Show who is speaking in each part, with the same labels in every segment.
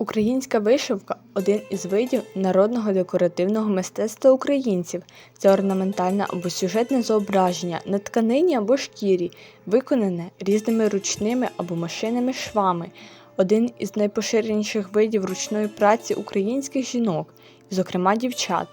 Speaker 1: Українська вишивка один із видів народного декоративного мистецтва українців. Це орнаментальне або сюжетне зображення на тканині або шкірі, виконане різними ручними або машинними швами. Один із найпоширеніших видів ручної праці українських жінок, зокрема дівчат.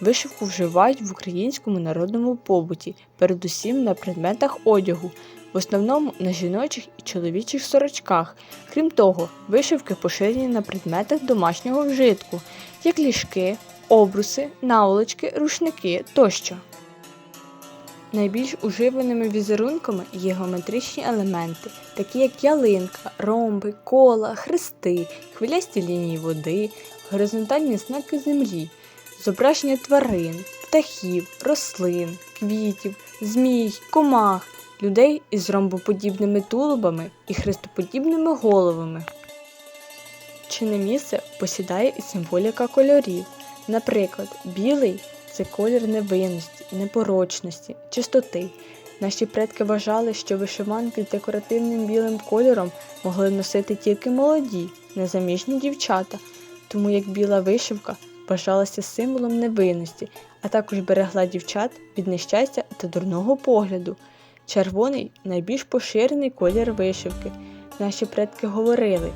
Speaker 1: Вишивку вживають в українському народному побуті, передусім на предметах одягу, в основному на жіночих і чоловічих сорочках. Крім того, вишивки поширені на предметах домашнього вжитку, як ліжки, обруси, наволочки, рушники тощо. Найбільш уживаними візерунками є геометричні елементи, такі як ялинка, ромби, кола, хрести, хвилясті лінії води, горизонтальні знаки землі, зображення тварин, птахів, рослин, квітів, змій, комах, людей із ромбоподібними тулубами і хрестоподібними головами. Чинне місце посідає і символіка кольорів. Наприклад, білий це колір невинності, непорочності, чистоти. Наші предки вважали, що вишиванки з декоративним білим кольором могли носити тільки молоді, незаміжні дівчата, тому як біла вишивка вважалася символом невинності, а також берегла дівчат від нещастя та дурного погляду. Червоний найбільш поширений колір вишивки. Наші предки говорили,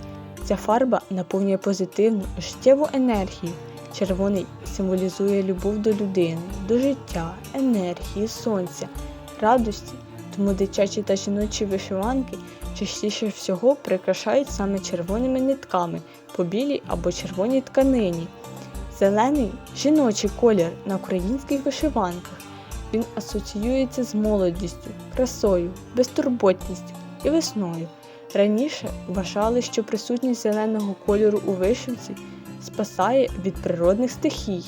Speaker 1: ця фарба наповнює позитивну життєву енергію. Червоний символізує любов до людини, до життя, енергії, сонця, радості. Тому дитячі та жіночі вишиванки частіше всього прикрашають саме червоними нитками по білій або червоній тканині. Зелений жіночий колір на українських вишиванках. Він асоціюється з молодістю, красою, безтурботністю і весною. Раніше вважали, що присутність зеленого кольору у вишивці спасає від природних стихій.